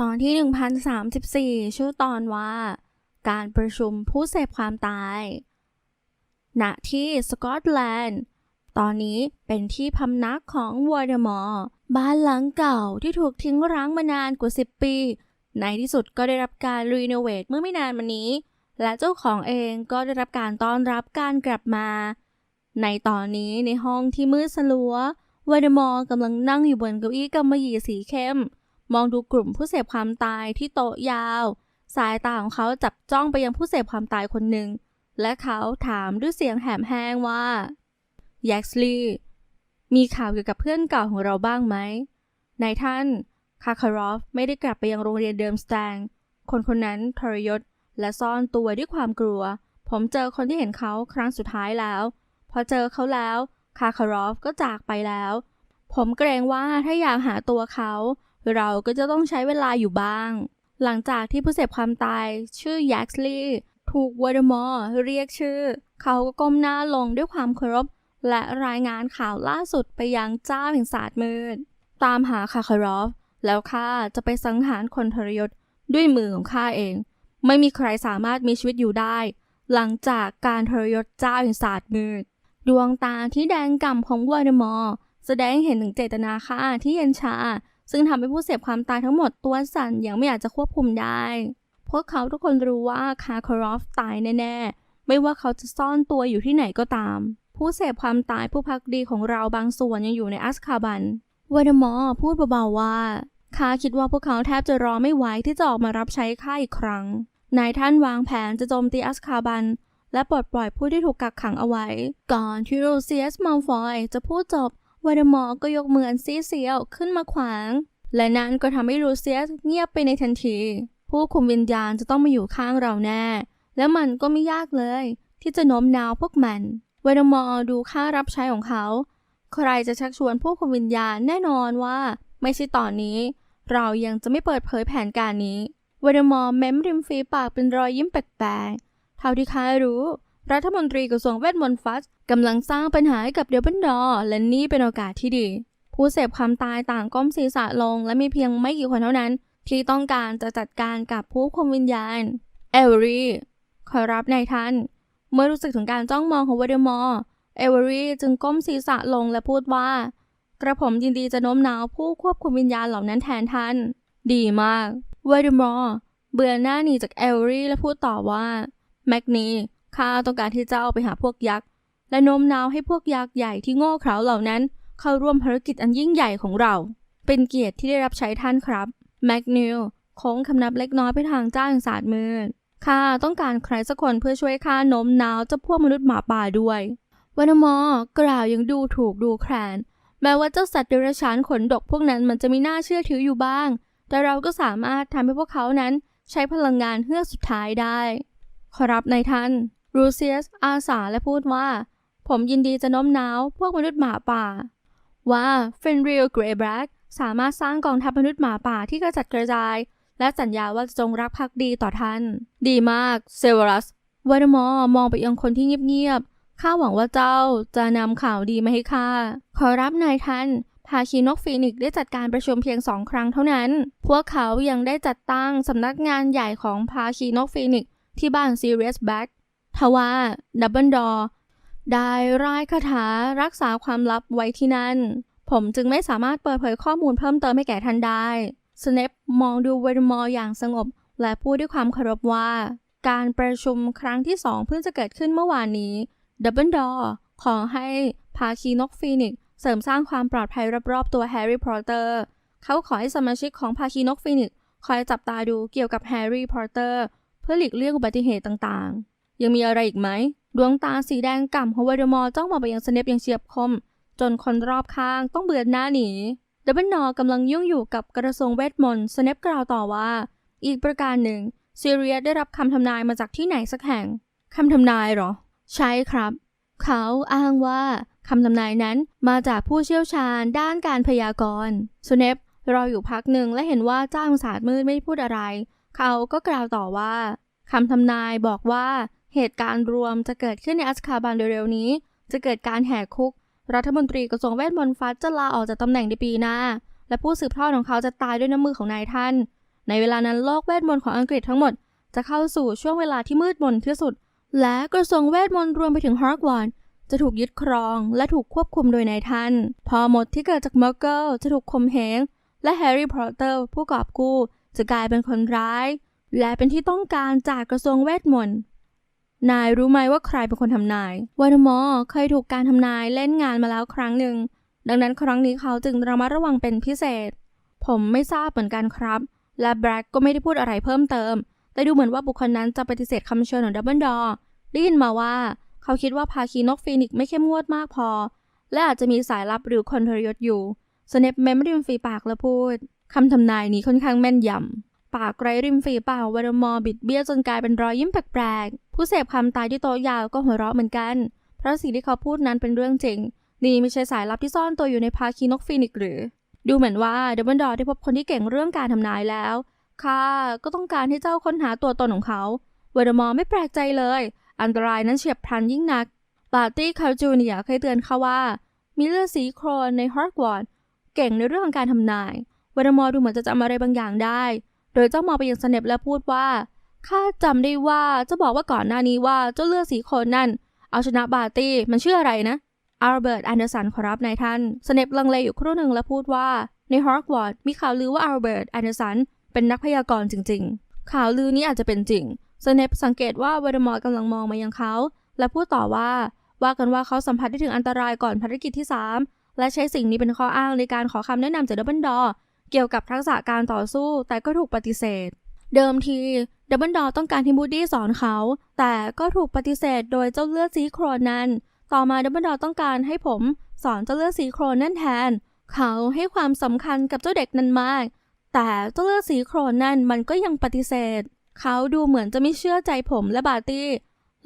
ตอนที่ 1034 ชื่อตอนว่า การประชุมผู้เสพความตาย ณ ที่สกอตแลนด์ ตอนนี้เป็นที่พำนักของวอร์เดมอร์บ้านหลังเก่าที่ถูกทิ้งร้างมานานกว่า 10 ปี ในที่สุดก็ได้รับการรีโนเวทเมื่อไม่นานมานี้ และเจ้าของเองก็ได้รับการต้อนรับการกลับมา ในตอนนี้ในห้องที่มืดสลัววอร์เดมอร์กำลังนั่งอยู่บนเก้าอี้กำมะหยี่สีเข้ม มองดูกลุ่มผู้เสพความตายที่โต๊ะยาว สายตาของเขาจับจ้องไปยังผู้เสพความตายคนหนึ่ง และเขาถามด้วยเสียงแหบแห้งว่าแย็กซ์ลีมีข่าวเกี่ยวกับเพื่อนเก่าของเราบ้างไหมนายท่าน คาคารอฟไม่ได้กลับไปยังโรงเรียนเดิมสแตง คนคนนั้นทรยศและซ่อนตัวด้วยความกลัว ผมเจอคนที่เห็นเขาครั้งสุดท้ายแล้ว พอเจอเขาแล้ว คาคารอฟก็จากไปแล้ว ผมเกรงว่าถ้าอยากหาตัวเขา เราก็จะต้องใช้เวลาอยู่บ้าง หลังจากที่ผู้เสพความตายชื่อย็กซ์ลีถูกวอร์ดมอร์เรียกชื่อ เขาก็ก้มหน้าลงด้วยความเคารพ และรายงานข่าวล่าสุดไปยังเจ้าแห่งศาสตร์มืด ตามหาคาคารอฟ แล้วข้าจะไปสังหารคนทรยศด้วยมือของข้าเอง ไม่มีใครสามารถมีชีวิตอยู่ได้ หลังจากการทรยศเจ้าแห่งศาสตร์มืด ดวงตาที่แดงก่ำของวอร์ดมอร์แสดงเห็นถึงเจตนาฆ่าที่เย็นชา ซึ่งทำให้ผู้เสพความตายทั้งหมดตัวสั่นอย่างไม่อาจจะควบคุมได้ พวกเขาทุกคนรู้ว่าคาคารอฟตายแน่ๆ ไม่ว่าเขาจะซ่อนตัวอยู่ที่ไหนก็ตาม ผู้เสพความตายผู้พักดีของเราบางส่วนยังอยู่ในอัสคาบันวาเดมอร์พูดเบาๆว่าข้าคิดว่าพวกเขาแทบจะรอไม่ไหวที่จะออกมารับใช้ข้าอีกครั้ง นายท่านวางแผนจะโจมตีอัสคาบันและปลดปล่อยผู้ที่ถูกกักขังเอาไว้ ก่อนที่โรเซียสมัลฟอยจะพูดจบ วาเดมอร์ก็ยกมืออันซีเซียวขึ้นมาขวาง และนั้นก็ทำให้ลูเซียสเงียบไปในทันที ผู้คุมวิญญาณจะต้องมาอยู่ข้างเราแน่ และมันก็ไม่ยากเลย ที่จะโน้มน้าวพวกมันวาเดมอร์ดูค่ารับใช้ของเขา ใครจะชักชวนผู้คุมวิญญาณแน่นอนว่า ไม่ใช่ตอนนี้ เรายังจะไม่เปิดเผยแผนการนี้วาเดมอร์เม้มริมฝีปากเป็นรอยยิ้มแปลกๆเท่าที่ข้ารู้ รัฐมนตรีกระทรวงเวทมนต์ฟัสกำลังสร้างปัญหาให้กับเดบันดอร์และนี่เป็นโอกาสที่ดี ผู้เสพความตายต่างก้มศีรษะลง และมีเพียงไม่กี่คนเท่านั้น ที่ต้องการจะจัดการกับผู้คุมวิญญาณเอเวอรี่ขอรับนายท่าน เมื่อรู้สึกถึงการจ้องมองของวเดมอร์เอเวอรี่จึงก้มศีรษะลงและพูดว่า กระผมยินดีจะโน้มน้าวผู้ควบคุมวิญญาณเหล่านั้นแทนท่าน ดีมากวเดมอร์เบื่อหน้าหนีจากเอเวอรี่และพูดต่อว่าแมกนี ข้าต้องการที่จะเอาไปหาพวกยักษ์ และโน้มน้าวให้พวกยักษ์ใหญ่ที่โง่เขลาเหล่านั้น เข้าร่วมภารกิจอันยิ่งใหญ่ของเรา เป็นเกียรติที่ได้รับใช้ท่านครับแมกนิลโค้งคำนับเล็กน้อยไปทางเจ้าแห่งศาสตร์มืดข้าต้องการใครสักคนเพื่อช่วยข้าโน้มน้าวเจ้าพวกมนุษย์หมาป่าด้วยวานมอกล่าวยังดูถูกดูแคลนแม้ว่าเจ้าสัตว์เดรัจฉานขนดกพวกนั้นมันจะมีน่าเชื่อถืออยู่บ้าง แต่เราก็สามารถทำให้พวกเขานั้นใช้พลังงานเฮือกสุดท้ายได้ ขอรับในท่าน รูเซียสอาสาและพูดว่า ผมยินดีจะโน้มน้าว พวกมนุษย์หมาป่า ว่าเฟนริลเกรย์แบล็กสามารถสร้างกองทัพมนุษย์หมาป่าที่กระจัดกระจาย และสัญญาว่าจะจงรักภักดีต่อท่าน ดีมากเซเวรัสวาเดมอร์มองไปยังคนที่เงียบๆข้าหวังว่าเจ้าจะนำข่าวดีมาให้ข้าขอรับนายท่านภาคีนกฟีนิกได้จัดการประชุมเพียงสองครั้งเท่านั้น พวกเขายังได้จัดตั้งสำนักงานใหญ่ของภาคีนกฟีนิกที่บ้านซีเรียสแบ็ก ทว่าดับเบิลดอร์ได้ร่ายคาถารักษาความลับไว้ที่นั่น ผมจึงไม่สามารถเปิดเผยข้อมูลเพิ่มเติมให้แก่ท่านได้สเนปมองดูเวดมอร์อย่างสงบ และพูดด้วยความเคารพว่า การประชุมครั้งที่สองเพิ่งจะเกิดขึ้นเมื่อวานนี้ดับเบิลดอร์ขอให้ภาคีนกฟีนิกเสริมสร้างความปลอดภัยรอบๆตัวแฮร์รี่พอตเตอร์เขาขอให้สมาชิกของภาคีนกฟีนิกคอยจับตาดูเกี่ยวกับแฮร์รี่พอตเตอร์เพื่อหลีกเลี่ยงอุบัติเหตุต่างๆ ยังมีอะไรอีกไหม ดวงตาสีแดงก่ำของวาเดมอร์จ้องมองไปยังสเนปอย่างเฉียบคม จนคนรอบข้างต้องเบือนหน้าหนีดับเบิลนอร์กำลังยุ่งอยู่กับกระทรวงเวทมนต์สเนปกล่าวต่อว่า อีกประการหนึ่งซีเรียสได้รับคำทำนายมาจากที่ไหนสักแห่งคำทำนายหรอ ใช่ครับ เขาอ้างว่าคำทำนายนั้นมาจากผู้เชี่ยวชาญด้านการพยากรณ์สเนปรออยู่พักหนึ่งและเห็นว่าเจ้าศาสตร์มืดไม่พูดอะไร เขาก็กล่าวต่อว่าคำทำนายบอกว่า เหตุการณ์รวมจะเกิดขึ้นในอัสคาบันเร็วๆนี้ จะเกิดการแหกคุก รัฐมนตรีกระทรวงเวทมนต์ฟัดจะลาออกจากตำแหน่งในปีหน้า และผู้สืบทอดของเขาจะตายด้วยน้ำมือของนายท่าน ในเวลานั้นโลกเวทมนต์ของอังกฤษทั้งหมด จะเข้าสู่ช่วงเวลาที่มืดมนที่สุด และกระทรวงเวทมนต์รวมไปถึงฮาร์กวอนจะถูกยึดครองและถูกควบคุมโดยนายท่าน พอหมดที่เกิดจากเมอร์เกิลจะถูกข่มเหง และแฮร์รี่พอตเตอร์ผู้กอบกู้ จะกลายเป็นคนร้าย และเป็นที่ต้องการจากกระทรวงเวทมนต์ นายรู้ไหมว่าใครเป็นคนทำนายวานมอเคยถูกการทำนายเล่นงานมาแล้วครั้งหนึ่ง ดังนั้นครั้งนี้เขาจึงระมัดระวังเป็นพิเศษ ผมไม่ทราบเหมือนกันครับ และแบล็กก็ไม่ได้พูดอะไรเพิ่มเติม แต่ดูเหมือนว่าบุคคลนั้นจะปฏิเสธคำเชิญของดับเบิลดอร์ได้ยินมาว่า เขาคิดว่าภาคีนกฟีนิกไม่เข้มงวดมากพอ และอาจจะมีสายลับหรือคนทรยศอยู่สเนปเมมริมฝีปากและพูดคำทำนายนี้ค่อนข้างแม่นยำ ปากไร้ริมฝีปากวรมอบิดเบี้ยวจนกลายเป็นรอยยิ้มแปลกๆ ผู้เสพความตายที่โต๊ะยาวก็หัวเราะเหมือนกัน เพราะสิ่งที่เขาพูดนั้นเป็นเรื่องจริง นี่ไม่ใช่สายลับที่ซ่อนตัวอยู่ในภาคีนกฟีนิกหรือ ดูเหมือนว่าเดับเบิลดอร์ได้พบคนที่เก่งเรื่องการทำนายแล้วข้าก็ต้องการให้เจ้าค้นหาตัวตนของเขาวารมอไม่แปลกใจเลย อันตรายนั้นเฉียบพลันยิ่งนักปาร์ตี้คาจูเนียเคยเตือนเขาว่า มีเลือดสีโครนในฮาร์กวอร์ดเก่งในเรื่องของการทำนายวารมอดูเหมือนจะจำอะไรบางอย่างได้ โดยเจ้ามองไปยังสเนปและพูดว่าข้าจำได้ว่าจะบอกว่าก่อนหน้านี้ว่าเจ้าเลือดสีคนนั่น เอาชนะบาร์ตี้มันชื่ออะไรนะอัลเบิร์ตแอนเดอร์สันขอรับนายท่านสเนปลังเลอยู่ครู่หนึ่งและพูดว่าในฮาร์กวอร์ดมีข่าวลือว่าอัลเบิร์ตแอนเดอร์สันเป็นนักพยากรณ์จริง ๆ ข่าวลือนี้อาจจะเป็นจริงสเนปสังเกตว่าวารมอร์กำลังมองมายังเขา และพูดต่อว่าว่ากันว่าเขาสัมผัสได้ถึงอันตรายก่อนภารกิจที่ 3 และใช้สิ่งนี้เป็นข้ออ้างในการขอคำแนะนำจากดับเบิลดอร์ เกี่ยวกับทักษะการต่อสู้แต่ก็ถูกปฏิเสธ เดิมทีดับเบิลดอต้องการที่มูดี้สอนเขา แต่ก็ถูกปฏิเสธโดยเจ้าเลือดสีโครนนั้น ต่อมาดับเบิลดอต้องการให้ผมสอนเจ้าเลือดสีโครนนั่นแทน เขาให้ความสำคัญกับเจ้าเด็กนั้นมาก แต่เจ้าเลือดสีโครนนั่นมันก็ยังปฏิเสธ เขาดูเหมือนจะไม่เชื่อใจผมและบาร์ตี้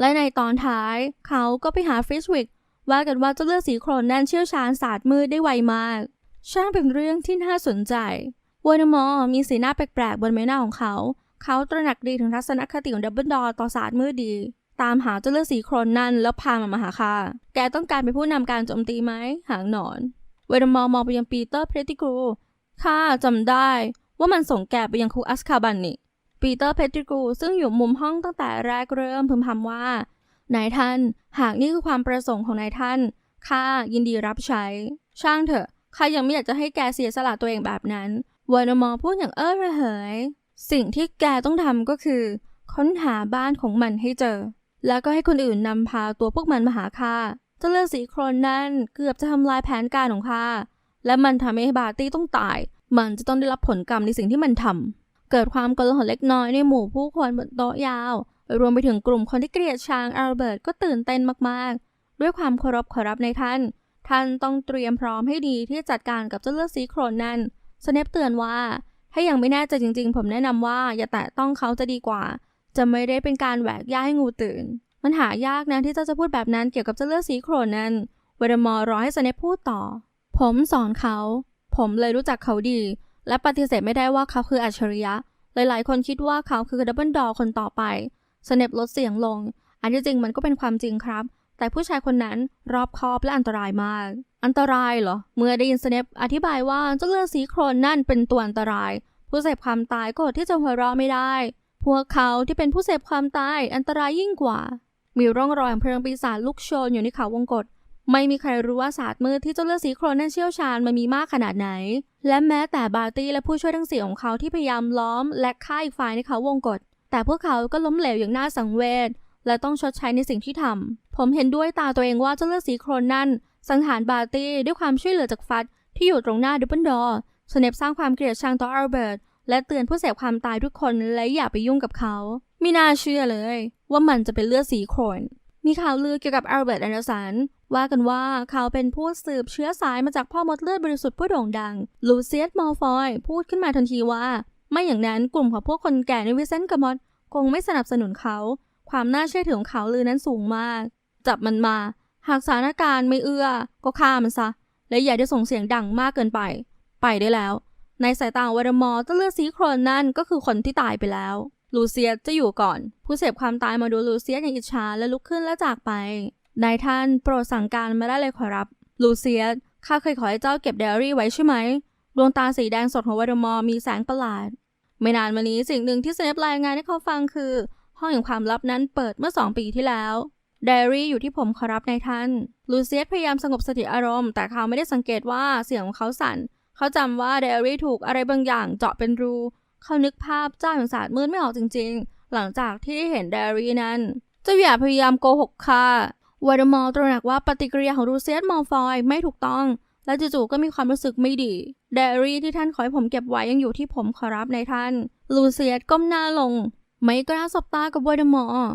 และในตอนท้ายเขาก็ไปหาฟริชวิกว่ากันว่าเจ้าเลือดสีโครนนั่นเชี่ยวชาญศาสตร์มืดได้ไวมาก ช่างเป็นเรื่องที่น่าสนใจวานมอร์มีสีหน้าแปลกๆ บนใบหน้าของเขา เขาตระหนักดีถึงทัศนคติของดับเบิลดอร์ต่อศาสตร์มืดดี ตามหาเจ้าเลือดสีโครนนั่นแล้วพามันมาหาข้าแกต้องการเป็นผู้นำการโจมตีไหม หางหนอนวานมอร์มองไปยังปีเตอร์เพรติกรูข้าจำได้ว่ามันส่งแกไปยังคุกอัสคาบันนี่ปีเตอร์เพตริกูซึ่งอยู่มุมห้องตั้งแต่แรกเริ่มพึมพำว่านายท่าน หากนี่คือความประสงค์ของนายท่านข้ายินดีรับใช้ ช่างเถอะ ข้ายังไม่อยากจะให้แกเสียสละตัวเองแบบนั้นวานมอร์พูดอย่างเออระเหย สิ่งที่แกต้องทำก็คือ ค้นหาบ้านของมันให้เจอ แล้วก็ให้คนอื่นนำพาตัวพวกมันมาหาข้าเจ้าเลือดสีโครนนั่นเกือบจะทำลายแผนการของข้าและมันทำให้บาร์ตี้ต้องตาย มันจะต้องได้รับผลกรรมในสิ่งที่มันทำเกิดความกลหนเล็กน้อยในหมู่ผู้คนบนโต๊ะยาว รวมไปถึงกลุ่มคนที่เกลียดชังอัลเบิร์ตก็ตื่นเต้นมากๆ ด้วยความเคารพขอรับในท่าน ท่านต้องเตรียมพร้อมให้ดีที่จัดการกับเจ้าเลือดสีโครนนั่นสเนปเตือนว่า ถ้ายังไม่แน่ใจจริง ๆ ผมแนะนำว่า อย่าแตะต้องเขาจะดีกว่า จะไม่ได้เป็นการแหวกย่าให้งูตื่น มันหายากนะที่เจ้าจะพูดแบบนั้นเกี่ยวกับเจ้าเลือดสีโครนนั้นเวเดมอร์รอให้สเนปพูดต่อ ผมสอนเขา ผมเลยรู้จักเขาดี และปฏิเสธไม่ได้ว่าเขาคืออัจฉริยะ หลายๆ คนคิดว่าเขาคือดับเบิลดอร์คนต่อไปสเนปลดเสียงลง อันที่จริงมันก็เป็นความจริงครับ แต่ผู้ชายคนนั้นรอบคอบและอันตรายมาก อันตรายเหรอ เมื่อได้ยินสเนปอธิบายว่าเจ้าเลือดสีโครนนั่นเป็นตัวอันตราย ผู้เสพความตายก็อดที่จะหัวเราะไม่ได้ พวกเขาที่เป็นผู้เสพความตายอันตรายยิ่งกว่า มีร่องรอยของเพลิงปีศาจลุกโชนอยู่ในเขาวงกฏไม่มีใครรู้ว่าศาสตร์มืดที่เจ้าเลือดสีโครนนั้นเชี่ยวชาญมันมีมากขนาดไหน และแม้แต่บาร์ตี้และผู้ช่วยทั้งสี่ของเขาที่พยายามล้อม และฆ่าอีกฝ่ายในเขาวงกฏแต่พวกเขาก็ล้มเหลวอย่างน่าสังเวช และต้องชดใช้ในสิ่งที่ทำ ผมเห็นด้วยตาตัวเองว่าเจ้าเลือดสีโครนนั่น สังหารบาร์ตี้ด้วยความช่วยเหลือจากฟัดที่อยู่ตรงหน้าดับเบิลดอร์สเนปสร้างความเกลียดชังต่ออัลเบิร์ตและเตือนผู้เสพความตายทุกคนและอย่าไปยุ่งกับเขาไม่น่าเชื่อเลย ว่ามันจะเป็นเลือดสีโครน มีข่าวลือเกี่ยวกับอัลเบิร์ตแอนเดอร์สันว่ากันว่าเขาเป็นผู้สืบเชื้อสายมาจากพ่อมดเลือดบริสุทธิ์ผู้โด่งดัง ลูเซียสมอลฟอยพูดขึ้นมาทันทีว่า ไม่อย่างนั้นกลุ่มของพวกคนแก่ในวิเซนต์กามอดคงไม่สนับสนุนเขา ความน่าเชื่อถือของข่าวลือนั้นสูงมาก จับมันมา หากสถานการณ์ไม่เอื้อ ก็ฆ่ามันซะ และอย่าได้ส่งเสียงดังมากเกินไป ไปได้แล้ว ในสายตาของวารมอร์เจ้าเลือดสีโครนนั่นก็คือคนที่ตายไปแล้ว ลูเซียจะอยู่ก่อน ผู้เสพความตายมาดูลูเซียอย่างอิจฉาและลุกขึ้นและจากไป นายท่านโปรดสั่งการมาได้เลยขอรับ ลูเซียข้าเคยขอให้เจ้าเก็บไดอารี่ไว้ใช่ไหม ดวงตาสีแดงสดของวารมอร์มีแสงประหลาด ไม่นานมานี้สิ่งหนึ่งที่สเนปรายงานให้เขาฟังคือ ห้องแห่งความลับนั้นเปิดเมื่อสองปีที่แล้วไดอารี่อยู่ที่ผมขอรับในายท่าน ลูเซียสพยายามสงบสติอารมณ์ แต่เขาไม่ได้สังเกตว่าเสียงของเขาสั่น เขาจำว่าไดอารี่ถูกอะไรบางอย่างเจาะเป็นรู เขานึกภาพเจ้าแห่งศาสตร์มืดไม่ออกจริง ๆ หลังจากที่เห็นไดอารี่นั้น เจ้าอย่าพยายามโกหกค่ะวาเดมอร์ตระหนักว่าปฏิกิริยาของลูเซียสมอลฟอยไม่ถูกต้อง และจู่ๆก็มีความรู้สึกไม่ดีไดอารี่ที่ท่านขอให้ผมเก็บไว้ยังอยู่ที่ผมขอรับในท่าน ลูเซียสก้มหน้าลง ไม่กล้าสบตากับวาเดมอร์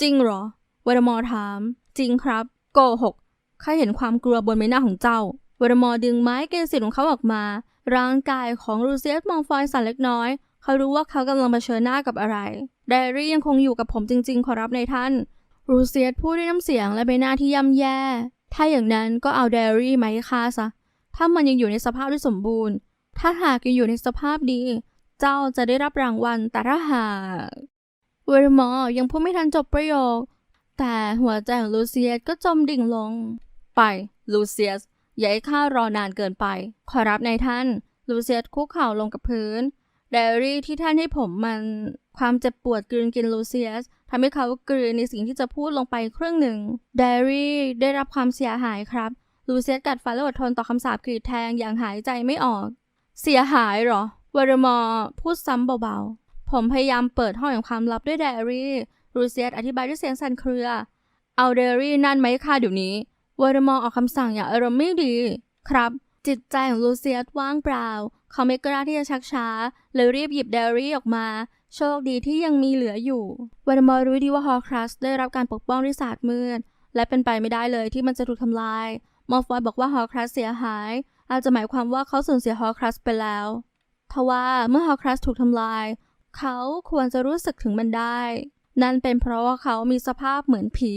จริงเหรอวาเดมอร์ถาม จริงครับ โกหกข้าเห็นความกลัวบนใบหน้าของเจ้าวาเดมอร์ดึงไม้เกสิของเขาออกมา ร่างกายของลูเซียสมองฟอยสั่นเล็กน้อย เขารู้ว่าเขากำลังเผชิญหน้ากับอะไร ไดอารี่ยังคงอยู่กับผมจริง ๆ ขอรับในท่าน รูเซียสพูดด้วยน้ำเสียงและใบหน้าที่ย่ำแย่ ถ้าอย่างนั้นก็เอาไดอารี่มาให้ข้าซะ ถ้ามันยังอยู่ในสภาพที่สมบูรณ์ ถ้าหากยังอยู่ในสภาพดี เจ้าจะได้รับรางวัลแต่ถ้าหากเวอร์มอร์ยังพูดไม่ทันจบประโยค แต่หัวใจของลูเซียสก็จมดิ่งลง ไป ลูเซียส อย่าให้ข้ารอนานเกินไป ขอรับในท่าน ลูเซียสคุกเข่าลงกับพื้น ไดอารี่ที่ท่านให้ผมมันความเจ็บปวดกลืนกินลูเซียสทำให้เขากลืนในสิ่งที่จะพูดลงไปครึ่งหนึ่งไดอารี่ได้รับความเสียหายครับ ลูเซียสกัดฟันและอดทนต่อคำสาปกรีดแทงอย่างหายใจไม่ออก เสียหายหรอ วารมอร์พูดซ้ำเบาๆ ผมพยายามเปิดห้องแห่งความลับด้วยไดอารี่ลูเซียสอธิบายด้วยเสียงสั่นเครือ เอาไดอารี่นั่นไหมาให้ข้าเดี๋ยวนี้วารมอร์ออกคำสั่งอย่างอารมณ์ไม่ดี ครับ จิตใจของลูเซียสว่างเปล่า เขาไม่กล้าที่จะชักช้าเลยรีบหยิบไดอารี่ออกมา โชคดีที่ยังมีเหลืออยู่วารมอร์รู้ดีว่าฮอครัสได้รับการปกป้องด้วยศาสตร์มืดและเป็นไปไม่ได้เลยที่มันจะถูกทำลายมอร์ฟอยบอกว่าฮอครัสเสียหาย อาจจะหมายความว่าเขาสูญเสียฮอครัสไปแล้ว ทว่าเมื่อฮอครัสถูกทำลาย เขาควรจะรู้สึกถึงมันได้ นั่นเป็นเพราะว่าเขามีสภาพเหมือนผี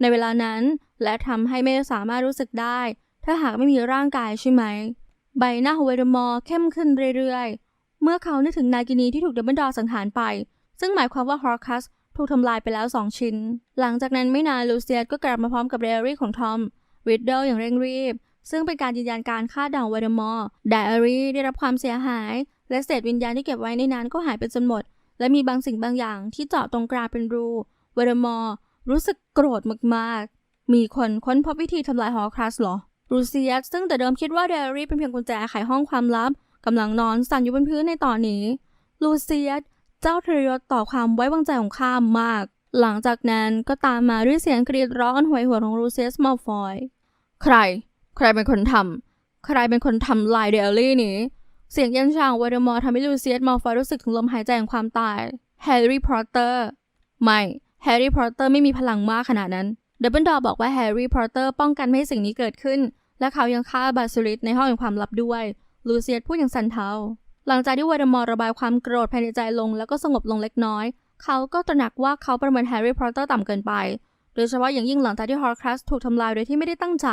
ในเวลานั้น และทำให้ไม่สามารถรู้สึกได้ ถ้าหากไม่มีร่างกายใช่ไหม ใบหน้าของเวดมอร์เข้มขึ้นเรื่อยๆ เมื่อเขานึกถึงนากินีที่ถูกเดับเบิลดอร์สังหารไป ซึ่งหมายความว่าฮอร์คัสถูกทำลายไปแล้วสองชิ้น หลังจากนั้นไม่นานลูเซียสก็กลับมาพร้อมกับเดอารี่ของทอมริดเดิลอย่างเร่งรีบ ซึ่งเป็นการยืนยันการคาดเดาของเวเดมอร์ไดอารี่ได้รับความเสียหาย และเศษวิญญาณที่เก็บไว้ในนั้นก็หายไปจนหมด และมีบางสิ่งบางอย่างที่เจาะตรงกลางเป็นรูเวเดมอร์รู้สึกโกรธมากๆ มีคนค้นพบวิธีทำลายฮอร์คัสเหรอ รูเซียสซึ่งแต่เดิมคิดว่าไดอารี่เป็นเพียงกุญแจไขห้องความลับกำลังนอนสั่นอยู่บนพื้นในตอนนี้ ลูเซียสเจ้าทรยศต่อความไว้วางใจของข้ามาก หลังจากนั้นก็ตามมาด้วยเสียงกรีดร้องอันหวยหวของลูเซียสมอลฟอย ใคร ใครเป็นคนทำใครเป็นคนทำลายเดลลี่นี้ เสียงเยันช่างวอเดมอร์ทำให้ลูเซียสมอลฟอยรู้สึกถึงลมหายใจแห่งความตายแฮร์รี่พอตเตอร์ไม่แฮร์รี่พอตเตอร์ไม่มีพลังมากขนาดนั้นเดบเบิลดอร์บอกว่าแฮร์รี่พอตเตอร์ป้องกันไม่ให้สิ่งนี้เกิดขึ้น และเขายังฆ่าบาซิลิสในห้องแห่งความลับด้วย ลูเซียสพูดอย่างสันเทาหลังจากที่วอเดมอร์ระบายความโกรธภายในใจลงแล้วก็สงบลงเล็กน้อย เขาก็ตระหนักว่าเขาประเมินแฮร์รี่พอตเตอร์ต่ำเกินไป โดยเฉพาะอย่างยิ่งหลังจากที่ฮอร์ครัสถูกทำลายโดยที่ไม่ได้ตั้งใจ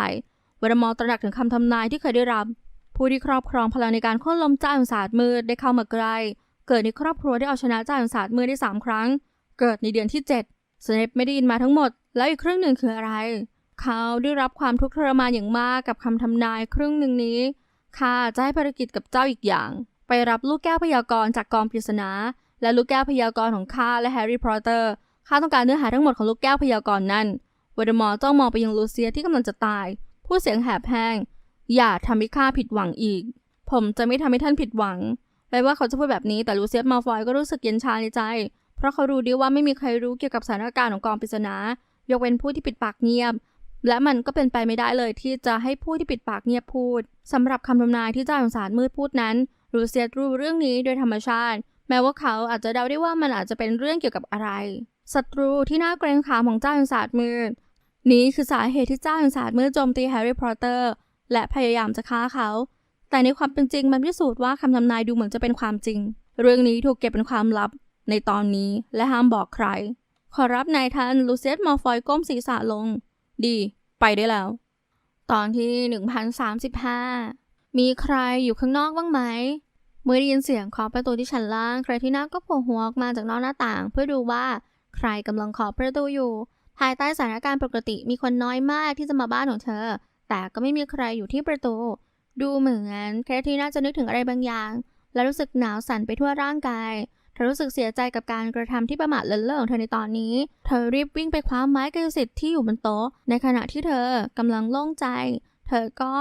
วอเดมอร์ตระหนักถึงคำทำนายที่เคยได้รับ ผู้ที่ครอบครองพลังในการค่นล้มเจ้าแห่งศาสตร์มืดได้เข้ามาใกล้เกิดในครอบครัวที่เอาชนะเจ้าแห่งศาสตร์มืดได้สามครั้ง เกิดในเดือนที่เจ็ดสเนปไม่ได้ยินมาทั้งหมด แล้วอีกครึ่งหนึ่งคืออะไร เขาได้รับความทุกข์ทรมานอย่างมากกับคำทำนายครึ่งหนึ่งนี้ข้าจะให้ภารกิจกับเจ้าอีกอย่าง ไปรับลูกแก้วพยากรณ์จากกองปริศนาและลูกแก้วพยากรณ์ของข้าและแฮร์รี่พอตเตอร์ข้าต้องการเนื้อหาทั้งหมดของลูกแก้วพยากรณ์นั้นวอดมอร์จ้องมองไปยังลูเซียที่กำลังจะตาย พูดเสียงแหบแห้ง อย่าทำให้ข้าผิดหวังอีก ผมจะไม่ทำให้ท่านผิดหวังแม้ว่าเขาจะพูดแบบนี้แต่ลูเซียสมาฟอยก็รู้สึกเย็นชาในใจ เพราะเขารู้ดีว่าไม่มีใครรู้เกี่ยวกับสถานการณ์ของกองปริศนายกเว้นผู้ที่ปิดปากเงียบ และมันก็เป็นไปไม่ได้เลยที่จะให้ผู้ที่ปิดปากเงียบพูดสำหรับคำทำนายที่เจ้าของสารมืดพูดนั้นรูเซียสรู้เรื่องนี้โดยธรรมชาติ แม้ว่าเขาอาจจะเดาได้ว่ามันอาจจะเป็นเรื่องเกี่ยวกับอะไรศัตรูที่น่าเกรงขามของเจ้าแห่งศาสตร์มืด นี้คือสาเหตุที่เจ้าแห่งศาสตร์มืดโจมตีแฮร์รี่พอตเตอร์ และพยายามจะฆ่าเขา แต่ในความเป็นจริงมันพิสูจน์ว่าคำทำนายดูเหมือนจะเป็นความจริง เรื่องนี้ถูกเก็บเป็นความลับ ในตอนนี้และห้ามบอกใคร ขอรับนายท่านลูเซียสมอลฟอยก้มศีรษะลง ดี ไปได้แล้ว ตอนที่ 1035 มีใครอยู่ข้างนอกบ้างไหมเมื่อได้ยินเสียงเคาะประตูที่ชั้นล่าง ใครที่น่าก็โผล่หัวออกมาจากนอกหน้าต่าง เพื่อดูว่าใครกำลังเคาะประตูอยู่ ภายใต้สถานการณ์ปกติมีคนน้อยมากที่จะมาบ้านของเธอ แต่ก็ไม่มีใครอยู่ที่ประตู ดูเหมือนแคทที่น่าจะนึกถึงอะไรบางอย่าง และรู้สึกหนาวสั่นไปทั่วร่างกาย เธอรู้สึกเสียใจกับการกระทำที่ประมาทเลินเล่อของเธอในตอนนี้ เธอรีบวิ่งไปคว้าไม้กายสิทธิ์ที่อยู่บนโต๊ะ ในขณะที่เธอกำลังโล่งใจ เธอก็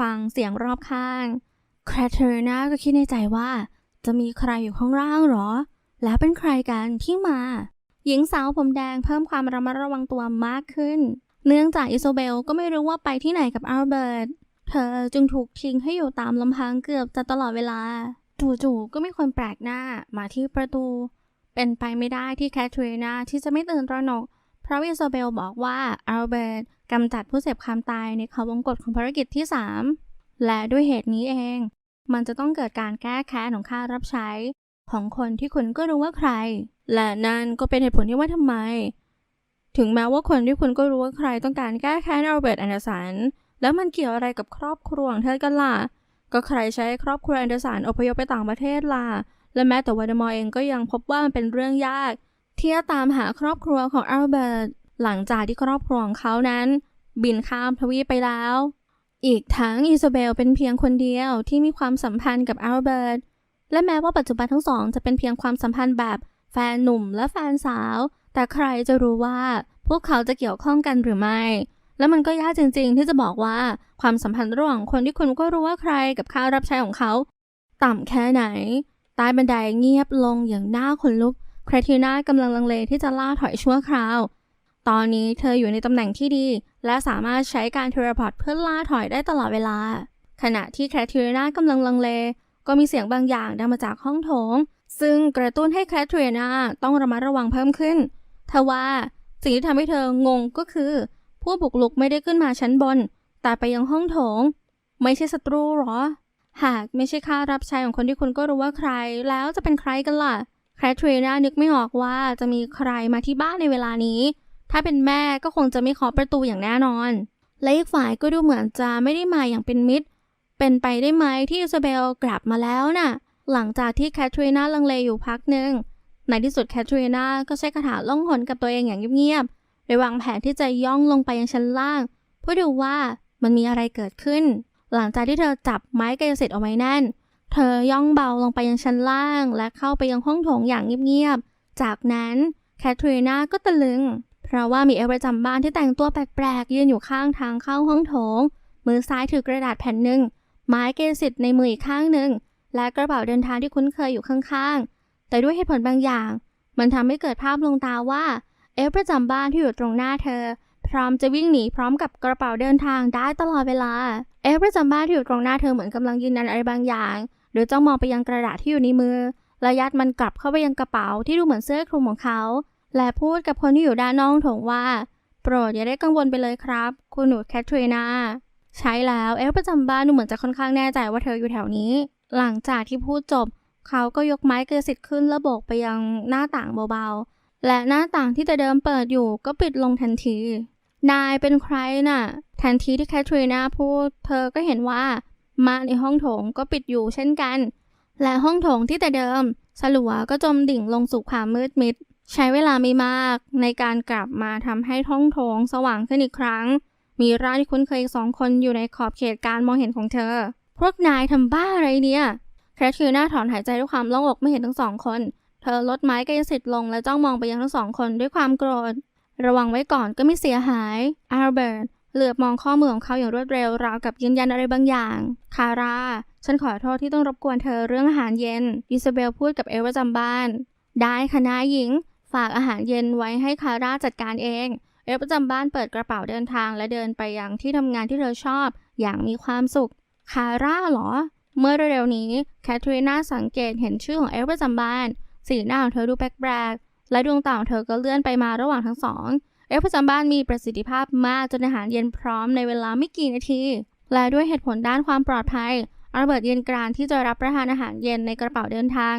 ฟังเสียงรอบข้างแคทเธอรีน่าก็คิดในใจว่า จะมีใครอยู่ข้างล่างหรอ แล้วเป็นใครกันที่มา หญิงสาวผมแดงเพิ่มความระมัดระวังตัวมากขึ้น เนื่องจากอิโซเบลก็ไม่รู้ว่าไปที่ไหนกับอัลเบิร์ต เธอจึงถูกทิ้งให้อยู่ตามลำพังเกือบจะตลอดเวลา จู่ๆก็มีคนแปลกหน้ามาที่ประตู เป็นไปไม่ได้ที่แคทรีนาที่จะไม่ตื่นตระหนก เพราะอิโซเบลบอกว่าอัลเบิร์ตกำจัดผู้เสพความตายในเขาวงกฏของภารกิจที่ 3 และด้วยเหตุนี้เอง มันจะต้องเกิดการแก้แค้นของข้ารับใช้ ของคนที่คุณก็รู้ว่าใคร และนั่นก็เป็นเหตุผลที่ว่าทำไม ถึงแม้ว่าคนที่คุณก็รู้ว่าใครต้องการแก้แค้นอัลเบิร์ตแอนเดอร์สันแล้วมันเกี่ยวอะไรกับครอบครัวของเธอกันล่ะ ก็ใครใช้ครอบครัวแอนเดอร์สันอพยพไปต่างประเทศล่ะ และแม้แต่วาเดมอร์เองก็ยังพบว่ามันเป็นเรื่องยากที่จะตามหาครอบครัวของอัลเบิร์ตหลังจากที่ครอบครัวของเขานั้น บินข้ามทวีปไปแล้ว อีกทั้งอิซาเบลเป็นเพียงคนเดียวที่มีความสัมพันธ์กับอัลเบิร์ตและแม้ว่าปัจจุบันทั้งสองจะเป็นเพียงความสัมพันธ์แบบ แฟนหนุ่มและแฟนสาว แต่ใครจะรู้ว่าพวกเขาจะเกี่ยวข้องกันหรือไม่ และมันก็ยากจริง ๆ ที่จะบอกว่าความสัมพันธ์ระหว่างคนที่คุณก็รู้ว่าใครกับข้ารับใช้ของเขา ต่ำแค่ไหนใต้บันไดเงียบลงอย่างน่าขนลุกแครทีน่ากำลังลังเลที่จะล่าถอยชั่วคราว ตอนนี้เธออยู่ในตำแหน่งที่ดี และสามารถใช้การเทเลพอร์ตเพื่อล่าถอยได้ตลอดเวลา ขณะที่แคทรีน่ากำลังลังเล ก็มีเสียงบางอย่างดังมาจากห้องโถง ซึ่งกระตุ้นให้แคทรีนาต้องระมัดระวังเพิ่มขึ้นทว่าสิ่งที่ทำให้เธองงก็คือ ผู้บุกรุกไม่ได้ขึ้นมาชั้นบน แต่ไปยังห้องโถง ไม่ใช่ศัตรูหรอ หากไม่ใช่ค่ารับใช้ของคนที่คุณก็รู้ว่าใคร แล้วจะเป็นใครกันล่ะแคทรีนานึกไม่ออกว่าจะมีใครมาที่บ้านในเวลานี้ ถ้าเป็นแม่ก็คงจะไม่เคาะประตูอย่างแน่นอน และอีกฝ่ายก็ดูเหมือนจะไม่ได้มาอย่างเป็นมิตร เป็นไปได้ไหมที่อิซาเบลกลับมาแล้วน่ะ หลังจากที่แคทรีนาลังเลอยู่พักหนึ่งในที่สุดแคทรีนาก็ใช้คาถาล่องหนกับตัวเองอย่างเงียบๆโดยวางแผนที่จะย่องลงไปยังชั้นล่างเพื่อดูว่ามันมีอะไรเกิดขึ้น หลังจากที่เธอจับไม้กายสิทธิ์เอาไว้แน่น เธอย่องเบาลงไปยังชั้นล่าง และเข้าไปยังห้องโถงอย่างเงียบๆ จากนั้นแคทรีนาก็ตะลึง เพราะว่ามีเอลประจำบ้านที่แต่งตัวแปลกๆ ยืนอยู่ข้างทางเข้าห้องโถง มือซ้ายถือกระดาษแผ่นหนึ่ง ไม้กายสิทธิ์ในมืออีกข้างหนึ่ง และกระเป๋าเดินทางที่คุ้นเคยอยู่ข้างๆ แต่ด้วยเหตุผลบางอย่าง มันทำให้เกิดภาพลวงตาว่า เอลประจำบ้านที่อยู่ตรงหน้าเธอ พร้อมจะวิ่งหนีพร้อมกับกระเป๋าเดินทางได้ตลอดเวลา เอลประจำบ้านที่อยู่ตรงหน้าเธอเหมือนกำลังยืนยันอะไรบางอย่าง หรือจ้องมองไปยังกระดาษที่อยู่ในมือและยัดมันกลับเข้าไปยังกระเป๋าที่ดูเหมือนเสื้อคลุมของเขา และพูดกับคนที่อยู่ด้านนอกถงว่า โปรดอย่าได้กังวลไปเลยครับ คุณหนูแคทรีนาใช้แล้วเอลประจำบ้านดูเหมือนจะค่อนข้างแน่ใจว่าเธออยู่แถวนี้ หลังจากที่พูดจบ เขาก็ยกไม้เกลือสิทธิ์ขึ้นและโบกไปยังหน้าต่างเบาๆ และหน้าต่างที่แต่เดิมเปิดอยู่ก็ปิดลงทันที นายเป็นใครน่ะ ทันทีที่แคทรีนาพูด เธอก็เห็นว่าม่านในห้องโถงก็ปิดอยู่เช่นกัน และห้องโถงที่แต่เดิม สลัวก็จมดิ่งลงสู่ความมืดมิด ใช้เวลาไม่มาก ในการกลับมาทำให้ห้องโถงสว่างขึ้นอีกครั้ง มีร่างที่คุ้นเคยอีกสองคนอยู่ในขอบเขตการมองเห็นของเธอ พวกนายทำบ้าอะไรเนี่ยแคทรีนาถอนหายใจด้วยความโล่งอกเมื่อเห็นทั้งสองคน เธอลดไม้กายสิทธิ์ลงและจ้องมองไปยังทั้งสองคนด้วยความโกรธ ระวังไว้ก่อนก็ไม่เสียหายอัลเบิร์ตเหลือบมองข้อมือของเขาอย่างรวดเร็วราวกับยืนยันอะไรบางอย่าง คาร่าฉันขอโทษที่ต้องรบกวนเธอเรื่องอาหารเย็น อิซาเบลพูดกับเอลประจำบ้าน ได้ค่ะนายหญิง ฝากอาหารเย็นไว้ให้คาร่าจัดการเอง เอลประจำบ้านเปิดกระเป๋าเดินทางและเดินไปยังที่ทำงานที่เธอชอบ อย่างมีความสุข คาร่าเหรอ เมื่อเร็วๆนี้ แคทรีนาสังเกตเห็นชื่อของเอลประจำบ้าน สีหน้าของเธอดูแปลกๆและดวงตาของเธอก็เลื่อนไปมาระหว่างทั้งสอง เอลประจำบ้านมีประสิทธิภาพมากจนอาหารเย็นพร้อมในเวลาไม่กี่นาที และด้วยเหตุผลด้านความปลอดภัยอลเบิร์ตยืนกรานที่จะรับประทานอาหารเย็นในกระเป๋าเดินทาง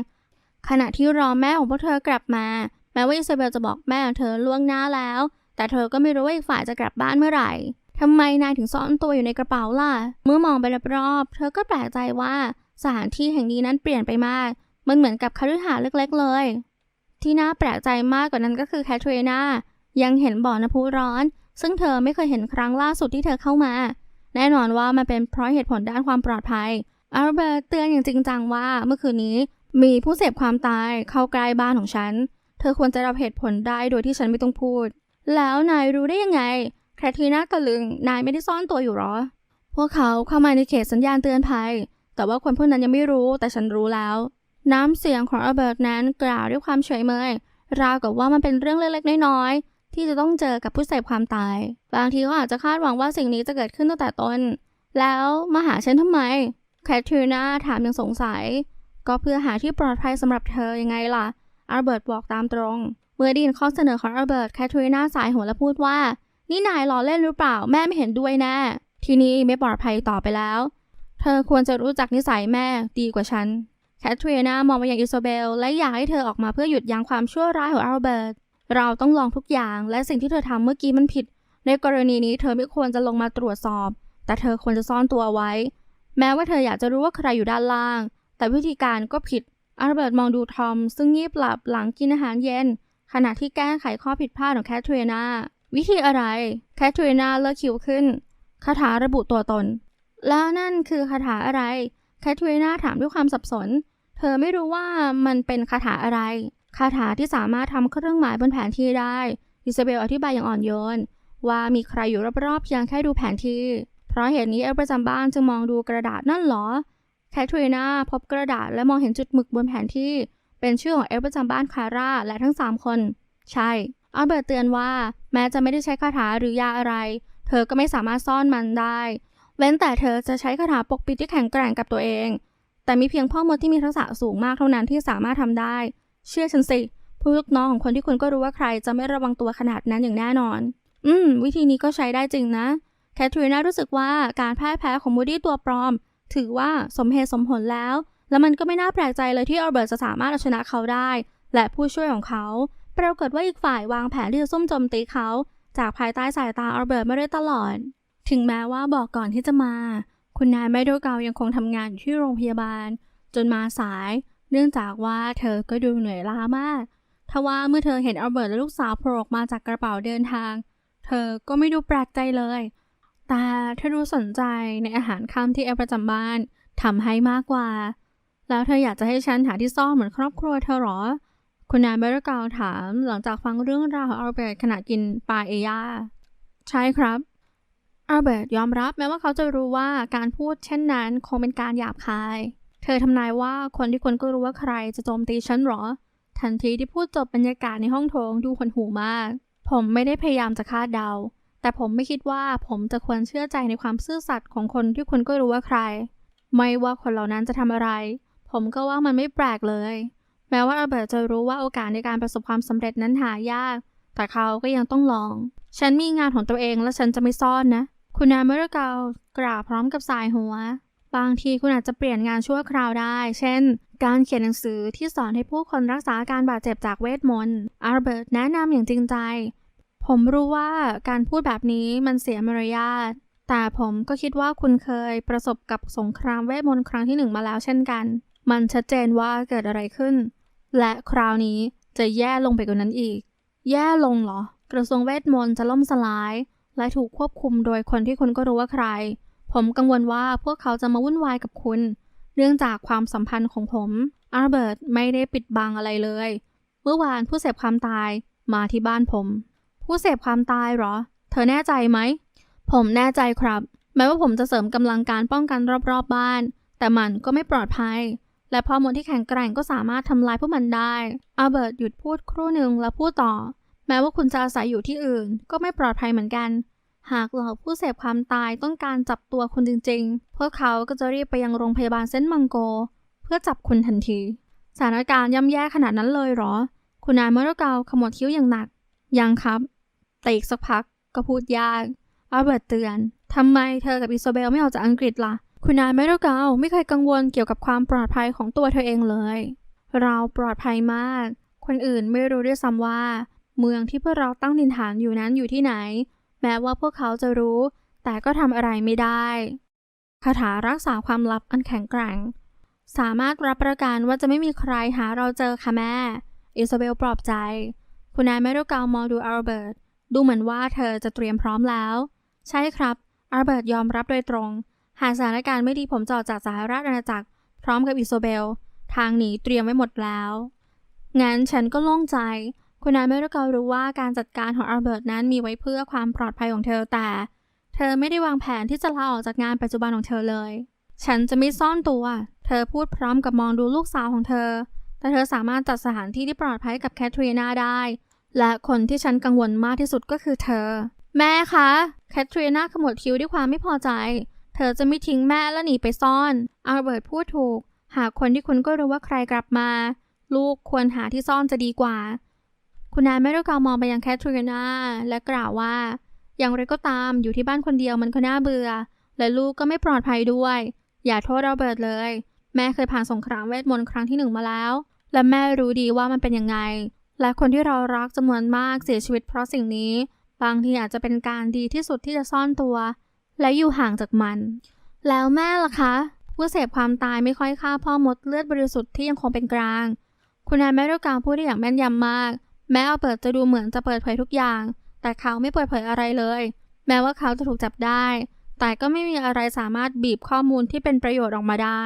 ขณะที่รอแม่ของพวกเธอกลับมา แม้ว่าอิซาเบลจะบอกแม่ของเธอล่วงหน้าแล้ว แต่เธอก็ไม่รู้ว่าอีกฝ่ายจะกลับบ้านเมื่อไหร่ ทำไมนายถึงซ่อนตัวอยู่ในกระเป๋าล่ะ เมื่อมองไปรอบๆ เธอก็แปลกใจว่าสถานที่แห่งนี้นั้นเปลี่ยนไปมาก มันเหมือนกับคฤหาสน์เล็กๆเลย ที่น่าแปลกใจมากกว่านั้นก็คือแคทรีนายังเห็นบ่อน้ำพุร้อน ซึ่งเธอไม่เคยเห็นครั้งล่าสุดที่เธอเข้ามา แน่นอนว่ามันเป็นเพราะเหตุผลด้านความปลอดภัยอัลเบิร์ตเตือนอย่างจริงจังว่าเมื่อคืนนี้มีผู้เสพความตายเข้าใกล้บ้านของฉัน เธอควรจะรับเหตุผลได้โดยที่ฉันไม่ต้องพูด แล้วนายรู้ได้ยังไง แคทรีน่ากระลึง นายไม่ได้ซ่อนตัวอยู่หรอ พวกเขาเข้ามาในเขตสัญญาณเตือนภัย แต่ว่าคนพวกนั้นยังไม่รู้ แต่ฉันรู้แล้ว น้ำเสียงของอเบิร์ตนั้นกล่าวด้วยความเฉยเมย ราวกับว่ามันเป็นเรื่องเล็กๆ น้อยๆ ที่จะต้องเจอกับผู้เสพความตาย บางทีเขาอาจจะคาดหวังว่าสิ่งนี้จะเกิดขึ้นตั้งแต่ต้น แล้วมาหาฉันทำไม แคทรีน่าถามอยังสงสัย ก็เพื่อหาที่ปลอดภัยสำหรับเธอยังไงล่ะ อเบิร์ตบอกตามตรง เมื่อได้ยินข้อเสนอของอเบิร์ต แคทรีน่าสายหัวและพูดว่า นี่นายล้อเล่นหรือเปล่าแม่ไม่เห็นด้วยแน่ทีนี้ไม่ปลอดภัยต่อไปแล้ว เธอควรจะรู้จักนิสัยแม่ดีกว่าฉันแคทรีนามองไปยังอิโซเบล และอยากให้เธอออกมาเพื่อหยุดยั้งความชั่วร้ายของอัลเบิร์ตเราต้องลองทุกอย่างและสิ่งที่เธอทำเมื่อกี้มันผิด ในกรณีนี้เธอไม่ควรจะลงมาตรวจสอบ แต่เธอควรจะซ่อนตัวไว้ แม้ว่าเธออยากจะรู้ว่าใครอยู่ด้านล่าง แต่วิธีการก็ผิดอัลเบิร์ตมองดูทอมซึ่งงีบหลับหลังกินอาหารเย็น ขณะที่แก้ไขข้อผิดพลาดของแคทรีนา วิธีอะไรแคทรีนาเลิกคิวขึ้นคาถาระบุตัวตน แล้วนั่นคือคาถาอะไรแคทรีนาถามด้วยความสับสน เธอไม่รู้ว่ามันเป็นคาถาอะไรคาถาที่สามารถทำเครื่องหมายบนแผนที่ได้อิซาเบลอธิบายอย่างอ่อนโยน ว่ามีใครอยู่รอบๆเพียงแค่ดูแผนที่ เพราะเหตุนี้เอลประจำบ้านจึงมองดูกระดาษนั่นหรอแคทรีนาพบกระดาษและมองเห็นจุดหมึกบนแผนที่ เป็นชื่อของเอลประจำบ้านคาร่าและทั้ง 3 คน ใช่ อัลเบิร์ตเตือนว่า แม้จะไม่ได้ใช้คาถาหรือยาอะไร เธอก็ไม่สามารถซ่อนมันได้ เว้นแต่เธอจะใช้คาถาปกปิดที่แข็งแกร่งกับตัวเอง แต่มีเพียงพ่อมดที่มีทักษะสูงมากเท่านั้นที่สามารถทำได้ เชื่อฉันสิผู้ลูกน้องของคนที่คุณก็รู้ว่าใครจะไม่ระวังตัวขนาดนั้นอย่างแน่นอน อืม วิธีนี้ก็ใช้ได้จริงนะแคทรีน่ารู้สึกว่าการพ่ายแพ้ของมูดี้ตัวปลอม ถือว่าสมเหตุสมผลแล้ว และมันก็ไม่น่าแปลกใจเลยที่อัลเบิร์ตจะสามารถเอาชนะเขาได้ และผู้ช่วยของเขา ปรากฏว่าอีกฝ่ายวางแผนที่จะซุ่มโจมตีเขา จากภายใต้สายตาอัลเบิร์ตมาได้ตลอด ถึงแม้ว่าบอกก่อนที่จะมา คุณนายไมโดเกายังคงทำงานอยู่ที่โรงพยาบาล จนมาสาย เนื่องจากว่าเธอก็ดูเหนื่อยล้ามากทว่าเมื่อเธอเห็นอัลเบิร์ตและลูกสาวโผล่ออกมาจากกระเป๋าเดินทาง เธอก็ไม่ดูแปลกใจเลย แต่เธอดูสนใจในอาหารค่ำที่แอลประจำบ้านทำให้มากกว่า แล้วเธออยากจะให้ฉันหาที่ซ่อนเหมือนครอบครัวเธอหรอ คุณนายเบรกาวถามหลังจากฟังเรื่องราวของอัลเบิร์ตขณะกินปลาเอยา ใช่ครับอัลเบิร์ตยอมรับแม้ว่าเขาจะรู้ว่าการพูดเช่นนั้นคงเป็นการหยาบคาย เธอทำนายว่าคนที่คนก็รู้ว่าใครจะโจมตีฉันหรอ ทันทีที่พูดจบบรรยากาศในห้องโถงดูหดหูมาก ผมไม่ได้พยายามจะคาดเดา แต่ผมไม่คิดว่าผมจะควรเชื่อใจในความซื่อสัตย์ของคนที่คุณก็รู้ว่าใคร ไม่ว่าคนเหล่านั้นจะทำอะไร ผมก็ว่ามันไม่แปลกเลย แม้ว่าอัลเบิร์ตจะรู้ว่าโอกาสในการประสบความสำเร็จนั้นหายาก แต่เขาก็ยังต้องลอง ฉันมีงานของตัวเองและฉันจะไม่ซ่อนนะ คุณนายเมอร์เกลกล่าวพร้อมกับสายหัว บางทีคุณอาจจะเปลี่ยนงานชั่วคราวได้ เช่น การเขียนหนังสือที่สอนให้ผู้คนรักษาอาการบาดเจ็บจากเวทมนต์อัลเบิร์ตแนะนำอย่างจริงใจ ผมรู้ว่าการพูดแบบนี้มันเสียมารยาทแต่ผมก็คิดว่าคุณเคยประสบกับสงครามเวทมนต์ครั้งที่หนึ่งมาแล้วเช่นกัน มันชัดเจนว่าเกิดอะไรขึ้น และคราวนี้จะแย่ลงไปกว่านั้นอีก แย่ลงเหรอ กระทรวงเวทมนต์จะล่มสลาย และถูกควบคุมโดยคนที่คุณก็รู้ว่าใคร ผมกังวลว่าพวกเขาจะมาวุ่นวายกับคุณ เนื่องจากความสัมพันธ์ของผมอัลเบิร์ตไม่ได้ปิดบังอะไรเลย เมื่อวานผู้เสพความตายมาที่บ้านผม ผู้เสพความตายเหรอ เธอแน่ใจไหม ผมแน่ใจครับ แม้ว่าผมจะเสริมกำลังการป้องกันรอบๆบบ้าน แต่มันก็ไม่ปลอดภัย และพอมนที่แข็งแกร่งก็สามารถทำลายพวกมันได้อัลเบิร์ตหยุดพูดครู่หนึ่งแล้วพูดต่อ แม้ว่าคุณจะอาศัยอยู่ที่อื่น ก็ไม่ปลอดภัยเหมือนกัน หากเหล่าผู้เสพความตายต้องการจับตัวคุณจริง ๆ พวกเขาก็จะรีบไปยังโรงพยาบาลเซนต์มังโก เพื่อจับคุณทันที สถานการณ์ย่ำแย่ขนาดนั้นเลยเหรอ คุณนายเมอร์เกาขมวดคิ้วอย่างหนัก ยังครับ แต่อีกสักพักก็พูดยากอัลเบิร์ตเตือนทำไมเธอกับอิโซเบลไม่ออกจากอังกฤษล่ะ คุณนายเมอร์เกาไม่เคยกังวลเกี่ยวกับความปลอดภัยของตัวเธอเองเลย เราปลอดภัยมาก คนอื่นไม่รู้ด้วยซ้ำว่า เมืองที่พวกเราตั้งดินฐานอยู่นั้นอยู่ที่ไหน แม้ว่าพวกเขาจะรู้ แต่ก็ทำอะไรไม่ได้คาถารักษาความลับอันแข็งแกร่ง สามารถรับประกันว่าจะไม่มีใครหาเราเจอค่ะแม่ อิซาเบลปลอบใจ คุณนายเมโรเกามองดูอัลเบิร์ตดูเหมือนว่าเธอจะเตรียมพร้อมแล้ว ใช่ครับอัลเบิร์ตยอมรับโดยตรง หากสถานการณ์ไม่ดีผมจะออกจากสหราชอาณาจักร พร้อมกับอิโซเบล ทางหนีเตรียมไว้หมดแล้ว งั้นฉันก็โล่งใจ คุณนายเมริการู้ว่าการจัดการของอัลเบิร์ตนั้นมีไว้เพื่อความปลอดภัยของเธอแต่ เธอไม่ได้วางแผนที่จะลาออกจากงานปัจจุบันของเธอเลย ฉันจะไม่ซ่อนตัว เธอพูดพร้อมกับมองดูลูกสาวของเธอ แต่เธอสามารถจัดสถานที่ที่ปลอดภัยกับแคทรีนาได้ และคนที่ฉันกังวลมากที่สุดก็คือเธอ แม่คะ แคทรีนาขมวดคิ้วด้วยความไม่พอใจ เธอจะไม่ทิ้งแม่และหนีไปซ่อนอัลเบิร์ตพูดถูก หากคนที่คุณก็รู้ว่าใครกลับมา ลูกควรหาที่ซ่อนจะดีกว่า คุณนายไม่รู้กามองไปยังแคทรีนาและกล่าวว่า อย่างไรก็ตามอยู่ที่บ้านคนเดียวมันก็น่าเบื่อ และลูกก็ไม่ปลอดภัยด้วย อย่าโทษเราเบิร์ตเลย แม่เคยผ่านสงครามเวทมนต์ครั้งที่หนึ่งมาแล้ว และแม่รู้ดีว่ามันเป็นยังไง และคนที่เรารักจำนวนมากเสียชีวิตเพราะสิ่งนี้ บางทีอาจจะเป็นการดีที่สุดที่จะซ่อนตัว และอยู่ห่างจากมัน แล้วแม่ล่ะคะผู้เสพความตายไม่ค่อยฆ่าพ่อมดเลือดบริสุทธิ์ที่ยังคงเป็นกลาง คุณนายแม่ด้วยการพูดได้อย่างแม่นยำมาก แม้เอาเปิดจะดูเหมือนจะเปิดเผยทุกอย่าง แต่เขาไม่เปิดเผยอะไรเลย แม้ว่าเขาจะถูกจับได้ แต่ก็ไม่มีอะไรสามารถบีบข้อมูลที่เป็นประโยชน์ออกมาได้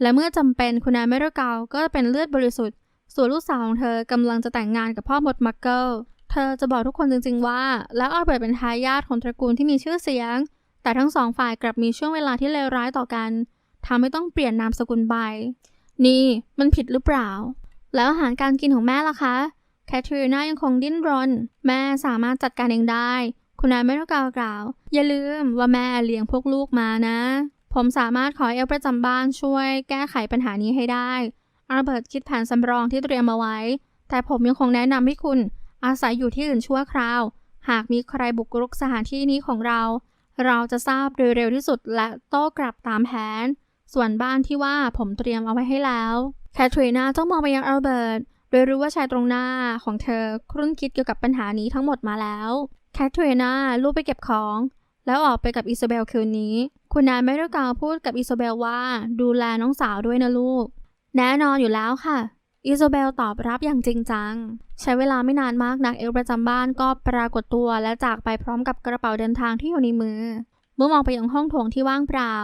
และเมื่อจำเป็นคุณนายเมโรเกาก็เป็นเลือดบริสุทธิ์ ส่วนลูกสาวของเธอกำลังจะแต่งงานกับพ่อมดมักเกิลเธอจะบอกทุกคนจริงๆว่า แล้วอัลเบิร์ตเป็นทายาทของตระกูลที่มีชื่อเสียง แต่ทั้งสองฝ่ายกลับมีช่วงเวลาที่เลวร้ายต่อกันทำให้ต้องเปลี่ยนนามสกุลไป นี่มันผิดหรือเปล่า แล้วอาหารการกินของแม่ล่ะคะแคทรีน่ายังคงดิ้นรน แม่สามารถจัดการเองได้ คุณนายไม่ต้องกล่าวกล่าว อย่าลืมว่าแม่เลี้ยงพวกลูกมานะ ผมสามารถขอเอลประจำบ้านช่วยแก้ไขปัญหานี้ให้ได้อัลเบิร์ตคิดแผนสำรองที่เตรียมมาไว้ แต่ผมยังคงแนะนำให้คุณอาศัยอยู่ที่อื่นชั่วคราว หากมีใครบุกรุกสถานที่นี้ของเรา เราจะทราบโดยเร็วที่สุดและโต้กลับตามแผน ส่วนบ้านที่ว่าผมเตรียมเอาไว้ให้แล้ว แคทรีนาต้องมองไปยังอัลเบิร์ต โดยรู้ว่าชายตรงหน้าของเธอครุ่นคิดเกี่ยวกับปัญหานี้ทั้งหมดมาแล้ว แคทรีนาลูกไปเก็บของ แล้วออกไปกับอิซาเบลคืนนี้ คุณนายไม่ได้กล่าวพูดกับอิซาเบลว่า ดูแลน้องสาวด้วยนะลูก แน่นอนอยู่แล้วค่ะ อิซาเบลตอบรับอย่างจริงจัง ใช้เวลาไม่นานมากนักเอลประจำบ้านก็ปรากฏตัวและจากไปพร้อมกับกระเป๋าเดินทางที่อยู่ในมือ เมื่อมองไปยังห้องโถงที่ว่างเปล่า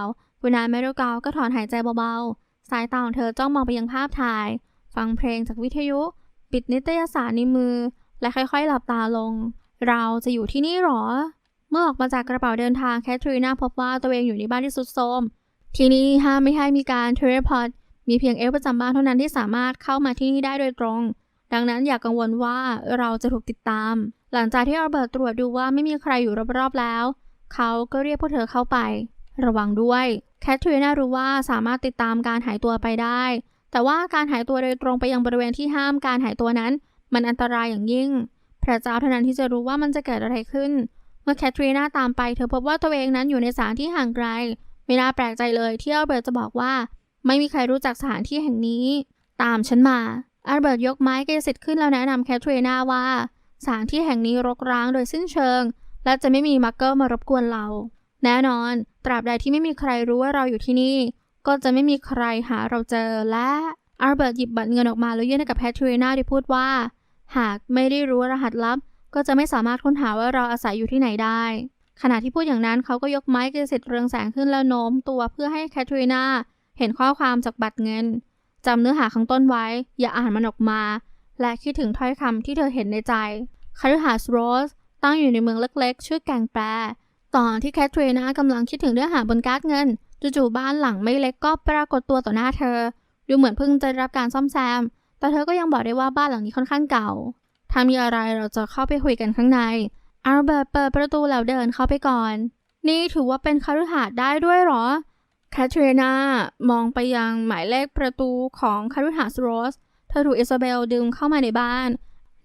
คุณนายไม่ได้กาก็ถอนหายใจเบาๆ สายตาของเธอจ้องมองไปยังภาพถ่าย ฟังเพลงจากวิทยุ ปิดนิตยสารในมือ และค่อยๆ หลับตาลง เราจะอยู่ที่นี่หรอ เมื่อออกมาจากกระเป๋าเดินทางแคทรีน่าพบว่าตัวเองอยู่ในบ้านที่สุดโทรมที่นี่ห้ามไม่ให้มีการเทเลพอร์ต มีเพียงเอลประจำบ้านเท่านั้นที่สามารถเข้ามาที่นี่ได้โดยตรง ดังนั้นอย่ากกังวลว่าเราจะถูกติดตาม หลังจากที่อัลเบิร์ตตรวจดูว่าไม่มีใครอยู่รอบๆแล้ว เขาก็เรียกพวกเธอเข้าไป ระวังด้วย แคทรีนารู้ว่าสามารถติดตามการหายตัวไปได้ แต่ว่าการหายตัวโดยตรงไปยังบริเวณที่ห้ามการหายตัวนั้น มันอันตรายอย่างยิ่ง พระเจ้าเท่านั้นที่จะรู้ว่ามันจะเกิดอะไรขึ้น เมื่อแคทรีนาตามไปเธอพบว่าตัวเองนั้นอยู่ในสถานที่ห่างไกล ไม่น่าแปลกใจเลยที่อัลเบิร์ตจะบอกว่า ไม่มีใครรู้จักสถานที่แห่งนี้ ตามฉันมาอัลเบิร์ตยกไม้กายสิทธิ์ขึ้นแล้วแนะนำแคทรีนาว่า สถานที่แห่งนี้รกร้างโดยสิ้นเชิง และจะไม่มีมักเกอร์มารบกวนเรา แน่นอน ตราบใดที่ไม่มีใครรู้ว่าเราอยู่ที่นี่ ก็จะไม่มีใครหาเราเจอและอัลเบิร์ตหยิบบัตรเงินออกมาแล้วยื่นให้กับแคทรีนาที่พูดว่า หากไม่ได้รู้รหัสลับ ก็จะไม่สามารถค้นหาว่าเราอาศัยอยู่ที่ไหนได้ ขณะที่พูดอย่างนั้นเขาก็ยกไม้กระสิทธิ์เรืองแสงขึ้นแล้วโน้มตัวเพื่อให้แคทรีนา เห็นข้อความจากบัตรเงินจำเนื้อหาข้างต้นไว้ อย่าอ่านมันออกมา และคิดถึงถ้อยคำที่เธอเห็นในใจคาริฮาสโรสตั้งอยู่ในเมืองเล็กๆ ชื่อแกงแปรตอนที่แคทรีนากำลังคิดถึงเนื้อหาบนการ์ดเงินจู่ๆบ้านหลังไม่เล็กก็ปรากฏตัวต่อหน้าเธอ ดูเหมือนเพิ่งจะได้รับการซ่อมแซม แต่เธอก็ยังบอกได้ว่าบ้านหลังนี้ค่อนข้างเก่า ถ้ามีอะไรเราจะเข้าไปคุยกันข้างในอัลเบิร์ตเปิดประตูแล้วเดินเข้าไปก่อน นี่ถือว่าเป็นคฤหาสน์ได้ด้วยหรอ แคทรีนามองไปยังหมายเลขประตูของคารุหาส์โรส เธอถูกอิซาเบลดึงเข้ามาในบ้าน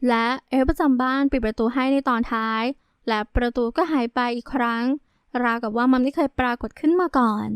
และเอลประจำบ้านปิดประตูให้ในตอนท้าย และประตูก็หายไปอีกครั้ง ราวกับว่ามันไม่เคยปรากฏขึ้นมาก่อน